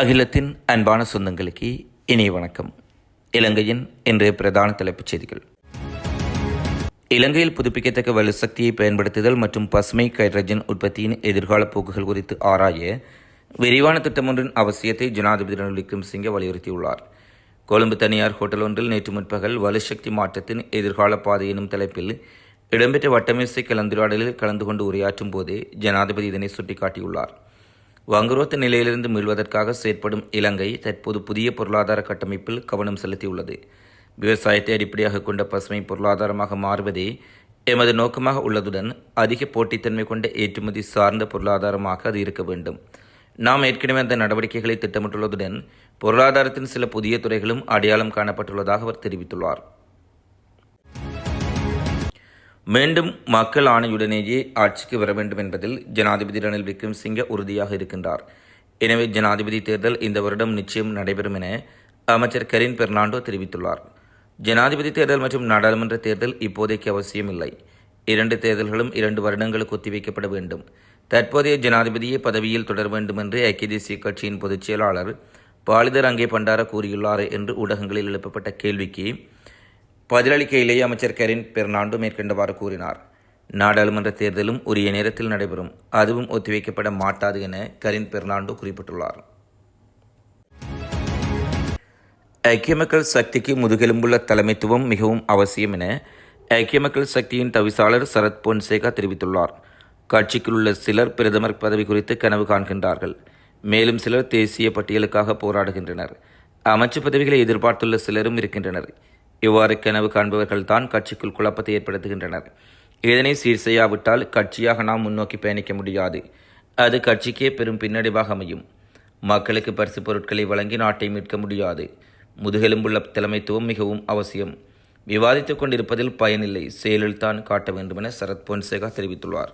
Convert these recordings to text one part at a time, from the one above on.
அகிலத்தின் அன்பான சொந்தங்களுக்கு இனிய வணக்கம். இலங்கையின் இன்றைய பிரதான தலைப்புச் செய்திகள். இலங்கையில் புதுப்பிக்கத்தக்க வலுசக்தியை பயன்படுத்துதல் மற்றும் பசுமை ஹைட்ரஜன் உற்பத்தியின் எதிர்கால போக்குகள் குறித்து ஆராய விரிவான திட்டமொன்றின் அவசியத்தை ஜனாதிபதி ரணில் விக்ரமசிங்கே வலியுறுத்தியுள்ளார். கொழும்பு தனியார் ஹோட்டல் ஒன்றில் நேற்று முற்பகல் வலுசக்தி மாற்றத்தின் எதிர்கால பாதை எனும் தலைப்பில் இடம்பெற்ற வட்டமேசை கலந்துரையாடலில் கலந்து கொண்டு உரையாற்றும் போதே ஜனாதிபதி இதனை சுட்டிக்காட்டியுள்ளார். வங்குரோத்த நிலையிலிருந்து மீள்வதற்காக செயற்படும் இலங்கை தற்போது புதிய பொருளாதார கட்டமைப்பில் கவனம் செலுத்தியுள்ளது. விவசாயத்தை அடிப்படையாக கொண்ட பசுமை பொருளாதாரமாக மாறுவதே எமது நோக்கமாக உள்ளதுடன் அதிக போட்டித்தன்மை கொண்ட ஏற்றுமதி சார்ந்த பொருளாதாரமாக அது இருக்க வேண்டும். நாம் ஏற்கனவே அந்த நடவடிக்கைகளை திட்டமிட்டுள்ளதுடன் பொருளாதாரத்தின் சில புதிய துறைகளும் அடையாளம் காணப்பட்டுள்ளதாக அவர் தெரிவித்துள்ளார். மீண்டும் மக்கள் ஆணையுடனேயே ஆட்சிக்கு வர வேண்டும் என்பதில் ஜனாதிபதி ரணில் விக்ரம்சிங்க உறுதியாக இருக்கின்றார். எனவே ஜனாதிபதி தேர்தல் இந்த வருடம் நிச்சயம் நடைபெறும் என அமைச்சர் கரீன் பெர்னாண்டோ தெரிவித்துள்ளார். ஜனாதிபதி தேர்தல் மற்றும் நாடாளுமன்ற தேர்தல் இப்போதைக்கு அவசியமில்லை. இரண்டு தேர்தல்களும் இரண்டு வருடங்களுக்கு ஒத்திவைக்கப்பட வேண்டும். தற்போதைய ஜனாதிபதியே பதவியில் தொடர வேண்டும் என்று ஐக்கிய தேசிய கட்சியின் பொதுச் செயலாளர் பாலிதர் அங்கே பண்டார கூறியுள்ளார் என்று ஊடகங்களில் எழுப்பப்பட்ட கேள்விக்கு பதிலளிக்கையிலேயே அமைச்சர் கரின் பெர்னாண்டோ மேற்கண்டவாறு கூறினார். நாடாளுமன்ற தேர்தலும் உரிய நேரத்தில் நடைபெறும். அதுவும் ஒத்திவைக்கப்பட மாட்டாது என கரின் பெர்னாண்டோ குறிப்பிட்டுள்ளார். ஐக்கிய மக்கள் சக்திக்கு முதுகெலும்புள்ள தலைமைத்துவம் மிகவும் அவசியம் என ஐக்கிய மக்கள் சக்தியின் தவிசாளர் சரத் பொன்சேகா தெரிவித்துள்ளார். கட்சிக்குள் உள்ள சிலர் பிரதமர் பதவி குறித்து கனவு காண்கின்றார்கள். மேலும் சிலர் தேசிய பட்டியலுக்காக போராடுகின்றனர். அமைச்சு பதவிகளை எதிர்பார்த்துள்ள சிலரும் இருக்கின்றனர். இவ்வாறு கனவு காண்பவர்கள் தான் கட்சிக்குள் குழப்பத்தை ஏற்படுத்துகின்றனர். இதனை சீர் செய்யாவிட்டால் கட்சியாக நாம் முன்னோக்கி பயணிக்க முடியாது. அது கட்சிக்கே பெரும் பின்னடைவாக அமையும். மக்களுக்கு பரிசு பொருட்களை வழங்கி நாட்டை மீட்க முடியாது. முதுகெலும்புள்ள தலைமைத்துவம் மிகவும் அவசியம். விவாதித்துக் கொண்டிருப்பதில் பயனில்லை. செயலில் தான் காட்ட வேண்டுமென சரத் பொன்சேகா தெரிவித்துள்ளார்.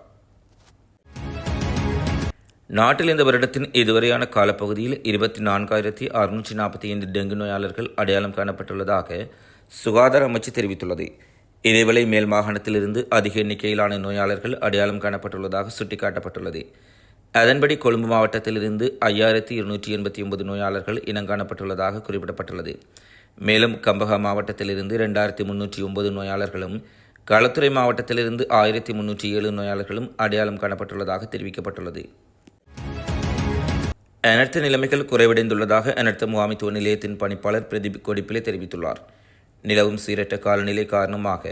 நாட்டில் இந்த வருடத்தின் இதுவரையான காலப்பகுதியில் இருபத்தி நான்காயிரத்தி அறுநூற்றி நாற்பத்தி ஐந்து டெங்கு நோயாளர்கள் அடையாளம் காணப்பட்டுள்ளதாக சுகாதார அமைச்சு தெரிவித்துள்ளது. இதேவேளை மேல் மாகாணத்திலிருந்து அதிக எண்ணிக்கையிலான நோயாளர்கள் அடையாளம் காணப்பட்டுள்ளதாக சுட்டிக்காட்டப்பட்டுள்ளது. அதன்படி கொழும்பு மாவட்டத்திலிருந்து ஐயாயிரத்தி இருநூற்றி எண்பத்தி ஒன்பது நோயாளர்கள் இனங்காணப்பட்டுள்ளதாக குறிப்பிடப்பட்டுள்ளது. மேலும் கம்பகா மாவட்டத்திலிருந்து ரெண்டாயிரத்தி முன்னூற்றி ஒன்பது நோயாளர்களும் களத்துறை மாவட்டத்திலிருந்து ஆயிரத்தி முன்னூற்றி ஏழு நோயாளர்களும் அடையாளம் காணப்பட்டுள்ளதாக தெரிவிக்கப்பட்டுள்ளது. அனர்த்த நிலைமைகள் குறைவடைந்துள்ளதாக அனர்த்த முகாமைத்துவ நிலையத்தின் பணிப்பாளர் பிரதீப் கொடிப்பிலே தெரிவித்துள்ளார். நிலவும் சீரற்ற காலநிலை காரணமாக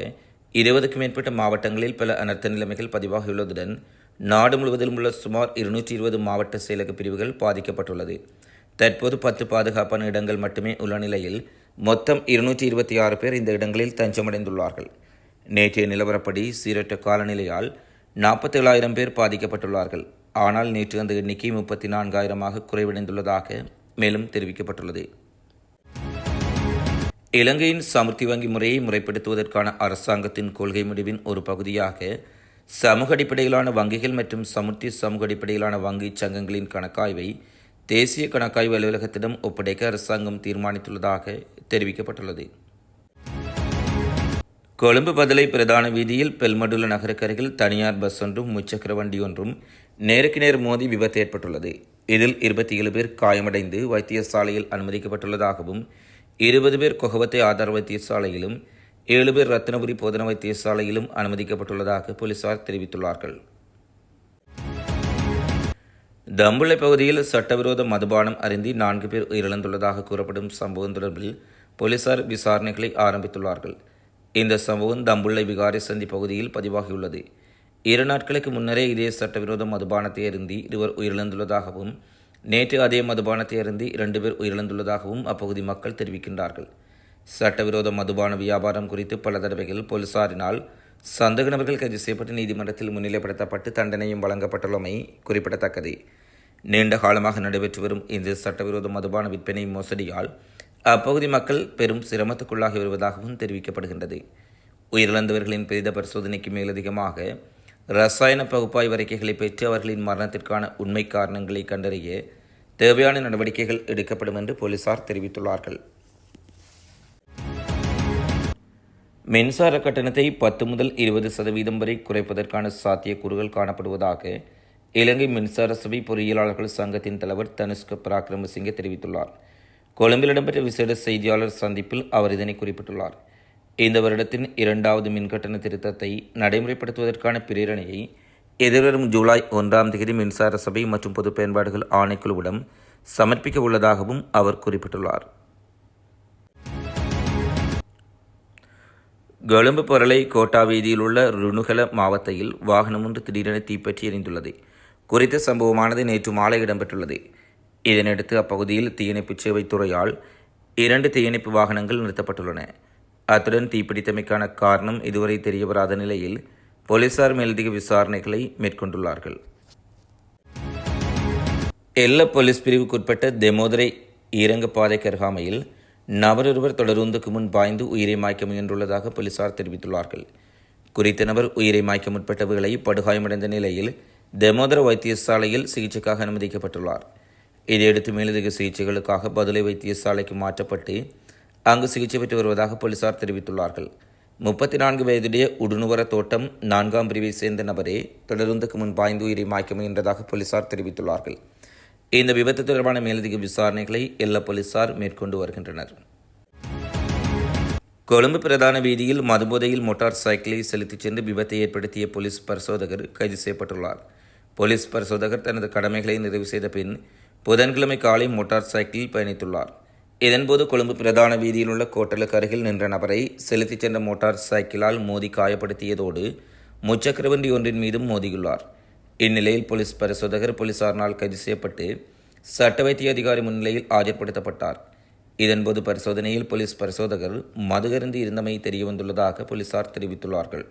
இருபதுக்கும் மேற்பட்ட மாவட்டங்களில் பல அனர்த்த நிலைமைகள் பதிவாகியுள்ளதுடன் நாடு முழுவதிலும் உள்ள சுமார் இருநூற்றி இருபது மாவட்ட செயலக பிரிவுகள் பாதிக்கப்பட்டுள்ளது. தற்போது பத்து பாதுகாப்பான இடங்கள் மட்டுமே உள்ள நிலையில் மொத்தம் இருநூற்றி இருபத்தி ஆறு பேர் இந்த இடங்களில் தஞ்சமடைந்துள்ளார்கள். நேற்றைய நிலவரப்படி சீரற்ற காலநிலையால் நாற்பத்தேழாயிரம் பேர் பாதிக்கப்பட்டுள்ளார்கள். ஆனால் நேற்று அந்த எண்ணிக்கை முப்பத்தி நான்காயிரமாக குறைவடைந்துள்ளதாக மேலும் தெரிவிக்கப்பட்டுள்ளது. இலங்கையின் சமுர்த்தி வங்கி முறையை முறைப்படுத்துவதற்கான அரசாங்கத்தின் கொள்கை முடிவின் ஒரு பகுதியாக சமூக அடிப்படையிலான வங்கிகள் மற்றும் சமுர்த்தி சமூக அடிப்படையிலான வங்கி சங்கங்களின் கணக்காய்வை தேசிய கணக்காய்வு அலுவலகத்திடம் ஒப்படைக்க அரசாங்கம் தீர்மானித்துள்ளதாக தெரிவிக்கப்பட்டுள்ளது. கொழும்பு பதிலை பிரதான வீதியில் பெல்மடுல நகரக்கரையில் தனியார் பஸ் ஒன்றும் முச்சக்கர வண்டி ஒன்றும் நேருக்கு நேர் மோதி விபத்து ஏற்பட்டுள்ளது. இதில் இருபத்தி ஏழு பேர் காயமடைந்து வைத்தியசாலையில் அனுமதிக்கப்பட்டுள்ளதாகவும் இருபது பேர் கொகவத்தை ஆதார வைத்தியசாலையிலும் ஏழு பேர் ரத்னபுரி போதன வைத்தியசாலையிலும் அனுமதிக்கப்பட்டுள்ளதாக போலீசார் தெரிவித்துள்ளார்கள். தம்புளை பகுதியில் சட்டவிரோத மதுபானம் அருந்தி நான்கு பேர் உயிரிழந்துள்ளதாக கூறப்படும் சம்பவம் தொடர்பில் போலீசார் விசாரணைகளை ஆரம்பித்துள்ளார்கள். இந்த சம்பவம் தம்புள்ளை விகாரி சந்தி பகுதியில் பதிவாகியுள்ளது. இரு நாட்களுக்கு முன்னரே இதே சட்டவிரோத மதுபானத்தை அருந்தி இருவர் உயிரிழந்துள்ளதாகவும் நேற்று அதே மதுபானத்தை அருந்தி இரண்டு பேர் உயிரிழந்துள்ளதாகவும் அப்பகுதி மக்கள் தெரிவிக்கின்றார்கள். சட்டவிரோத மதுபான வியாபாரம் குறித்து பல தடவைகள் போலீசாரினால் சந்தேக நபர்கள் கைது செய்யப்பட்டு நீதிமன்றத்தில் முன்னிலைப்படுத்தப்பட்டு தண்டனையும் வழங்கப்பட்டுள்ளமை குறிப்பிடத்தக்கது. நீண்ட காலமாக நடைபெற்று வரும் இந்த சட்டவிரோத மதுபான விற்பனை மோசடியால் அப்பகுதி மக்கள் பெரும் சிரமத்துக்குள்ளாகி வருவதாகவும் தெரிவிக்கப்படுகின்றது. உயிரிழந்தவர்களின் பிரேத பரிசோதனைக்கு மேலதிகமாக ரசாயன பகுப்பாய்வு அறிக்கைகளை பெற்று அவர்களின் மரணத்திற்கான உண்மை காரணங்களை கண்டறிய தேவையான நடவடிக்கைகள் எடுக்கப்படும் என்று போலீசார் தெரிவித்துள்ளார்கள். மின்சார கட்டணத்தை பத்து முதல் இருபது சதவீதம் வரை குறைப்பதற்கான சாத்தியக்கூறுகள் காணப்படுவதாக இலங்கை மின்சார சபை பொறியியலாளர்கள் சங்கத்தின் தலைவர் தனுஷ்க பராக்கிரமசிங்க தெரிவித்துள்ளார். கொழும்பில் இடம்பெற்ற விசேட செய்தியாளர் சந்திப்பில் அவர் இதனை குறிப்பிட்டுள்ளார். இந்த வருடத்தின் இரண்டாவது மின்கட்டண திருத்தத்தை நடைமுறைப்படுத்துவதற்கான பிரேரணையை எதிர்வரும் ஜூலை ஒன்றாம் தேதி மின்சார சபை மற்றும் பொது பயன்பாடுகள் ஆணைக்குழுவிடம் சமர்ப்பிக்க உள்ளதாகவும் அவர் குறிப்பிட்டுள்ளார். கொழும்பு பொருளை கோட்டா வீதியில் உள்ள ருணுகல மாவத்தையில் வாகனம் ஒன்று திடீரென தீப்பற்றி எரிந்துள்ளது குறித்த சம்பவமானது நேற்று மாலை இடம்பெற்றுள்ளது. இதனையடுத்து அப்பகுதியில் தீயணைப்பு சேவைத் துறையால் இரண்டு தீயணைப்பு வாகனங்கள் நிறுத்தப்பட்டுள்ளன. அத்துடன் தீப்பிடித்தமைக்கான காரணம் இதுவரை தெரியவராத நிலையில் போலீசார் மேலதிக விசாரணைகளை மேற்கொண்டுள்ளார்கள். எல்ல போலீஸ் பிரிவுக்குட்பட்ட தெமோதரை ஈரங்கப்பாதைக்கு அருகாமையில் நபரொருவர் தொடருந்துக்கு முன் பாய்ந்து உயிரை மாய்க்க முயன்றுள்ளதாக போலீசார் தெரிவித்துள்ளார்கள். குறித்த நபர் உயிரை மாய்க்க முற்பட்டவர்களை படுகாயமடைந்த நிலையில் தெமோதர வைத்தியசாலையில் சிகிச்சைக்காக அனுமதிக்கப்பட்டுள்ளார். இதையடுத்து மேலதிக சிகிச்சைகளுக்காக பதுளை வைத்தியசாலைக்கு மாற்றப்பட்டு அங்கு சிகிச்சை பெற்று வருவதாக போலீசார் தெரிவித்துள்ளார்கள். முப்பத்தி நான்கு வயதுடைய உடுநுவர தோட்டம் நான்காம் பிரிவை சேர்ந்த நபரே தொடருந்துக்கு முன் பாய்ந்து உயிரை மாய்க்க முயன்றதாக போலீசார் தெரிவித்துள்ளார்கள். இந்த விபத்து தொடர்பான மேலதிக விசாரணைகளை எல்லா போலீசார் மேற்கொண்டு வருகின்றனர். கொழும்பு பிரதான வீதியில் மதுபோதையில் மோட்டார் சைக்கிளை செலுத்திச் சென்று விபத்தை ஏற்படுத்திய போலீஸ் பரிசோதகர் கைது செய்யப்பட்டுள்ளார். போலீஸ் பரிசோதகர் தனது கடமைகளை நிறைவு செய்த பின் புதன்கிழமை காலை மோட்டார் சைக்கிளில் பயணித்துள்ளார். இதன்போது கொழும்பு பிரதான வீதியில் உள்ள கோட்டலுக்கு அருகில் நின்ற நபரை செலுத்திச் சென்ற மோட்டார் சைக்கிளால் மோதி காயப்படுத்தியதோடு முச்சக்கர வண்டி ஒன்றின் மீதும் மோதியுள்ளார். இந்நிலையில் போலீஸ் பரிசோதகர் போலீசாரினால் கைது செய்யப்பட்டு சட்ட வைத்திய அதிகாரி முன்னிலையில் ஆஜர்படுத்தப்பட்டார். இதன்போது பரிசோதனையில் போலீஸ் பரிசோதகர் மதுகருந்து இருந்தமை தெரியவந்துள்ளதாக போலீசார் தெரிவித்துள்ளார்கள்.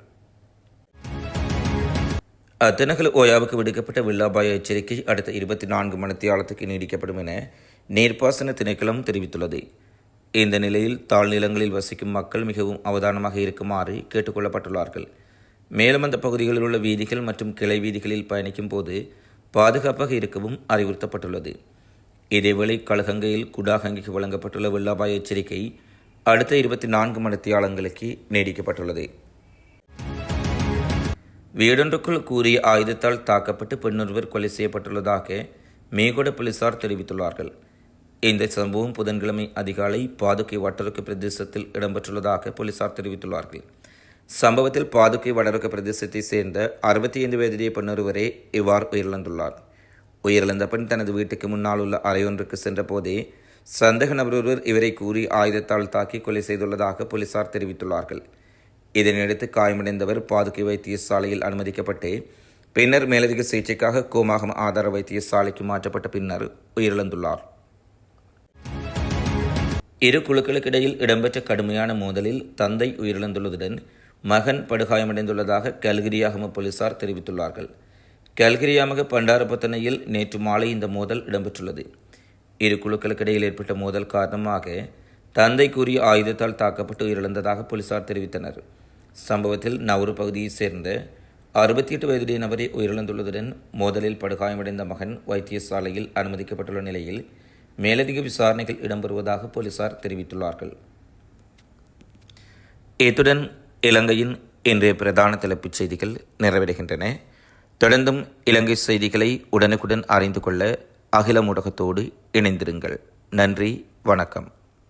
அத்தனகல் ஓயாவுக்கு விடுக்கப்பட்ட வில்லாபாய எச்சரிக்கை அடுத்த இருபத்தி நான்கு மணித்தியாலத்துக்கு நீடிக்கப்படும் என நீர்ப்பாசன திணைக்களம் தெரிவித்துள்ளது. இந்த நிலையில் தாழ்நிலங்களில் வசிக்கும் மக்கள் மிகவும் அவதானமாக இருக்குமாறு கேட்டுக்கொள்ளப்பட்டுள்ளார்கள். மேலும் அந்த பகுதிகளில் உள்ள வீதிகள் மற்றும் கிளை வீதிகளில் பயணிக்கும் போது பாதுகாப்பாக இருக்கவும் அறிவுறுத்தப்பட்டுள்ளது. இதேவேளை கழகங்கையில் குடாகங்கைக்கு வழங்கப்பட்டுள்ள வெள்ளாபாய எச்சரிக்கை அடுத்த இருபத்தி நான்கு மணித்தியாலங்களுக்கு நீடிக்கப்பட்டுள்ளது. வீடொன்றுக்குள் கூறிய ஆயுதத்தால் தாக்கப்பட்டு பெண்ணொருவர் கொலை செய்யப்பட்டுள்ளதாக மேகோட போலீசார் தெரிவித்துள்ளார்கள். இந்த சம்பவம் புதன்கிழமை அதிகாலை பாதுகை வட்டருக்கு பிரதேசத்தில் இடம்பெற்றுள்ளதாக போலீசார் தெரிவித்துள்ளார்கள். சம்பவத்தில் பாதுகை வடருக்கு பிரதேசத்தை சேர்ந்த அறுபத்தி ஐந்து வயதுடைய பெண்ணொருவரே இவ்வாறு உயிரிழந்துள்ளார். உயிரிழந்த பெண் தனது வீட்டுக்கு முன்னால் உள்ள அறையொன்றுக்கு சென்ற போதே சந்தேக நபர் ஒருவர் இவரை கூறி ஆயுதத்தால் தாக்கி கொலை செய்துள்ளதாக போலீசார் தெரிவித்துள்ளார்கள். இதனையடுத்து காயமடைந்தவர் பாதுகை வைத்தியசாலையில் அனுமதிக்கப்பட்டு பின்னர் மேலதிக சிகிச்சைக்காக கோமாகம் ஆதார வைத்தியசாலைக்கு மாற்றப்பட்ட பின்னர் உயிரிழந்துள்ளார். இரு குழுக்களுக்கிடையில் இடம்பெற்ற கடுமையான மோதலில் தந்தை உயிரிழந்துள்ளதுடன் மகன் படுகாயமடைந்துள்ளதாக கல்கிரியாகம போலீசார் தெரிவித்துள்ளார்கள். கல்கிரியாமக பண்டாரப்பத்தனையில் நேற்று மாலை இந்த மோதல் இடம்பெற்றுள்ளது. இரு குழுக்களுக்கிடையில் ஏற்பட்ட மோதல் காரணமாக தந்தை கூறிய ஆயுதத்தால் தாக்கப்பட்டு உயிரிழந்ததாக போலீசார் தெரிவித்தனர். சம்பவத்தில் நவரு பகுதியைச் சேர்ந்த அறுபத்தி எட்டு வயதுடைய நபரை உயிரிழந்துள்ளதுடன் மோதலில் படுகாயமடைந்த மகன் வைத்தியசாலையில் அனுமதிக்கப்பட்டுள்ள நிலையில் மேலதிக விசாரணைகள் இடம்பெறுவதாக போலீசார் தெரிவித்துள்ளார்கள். இத்துடன் இலங்கையின் இன்றைய பிரதான தலைப்புச் செய்திகள் நிறைவடைகின்றன. தொடர்ந்தும் இலங்கை செய்திகளை உடனுக்குடன் அறிந்து கொள்ள அகில ஊடகத்தோடு இணைந்திருங்கள். நன்றி வணக்கம்.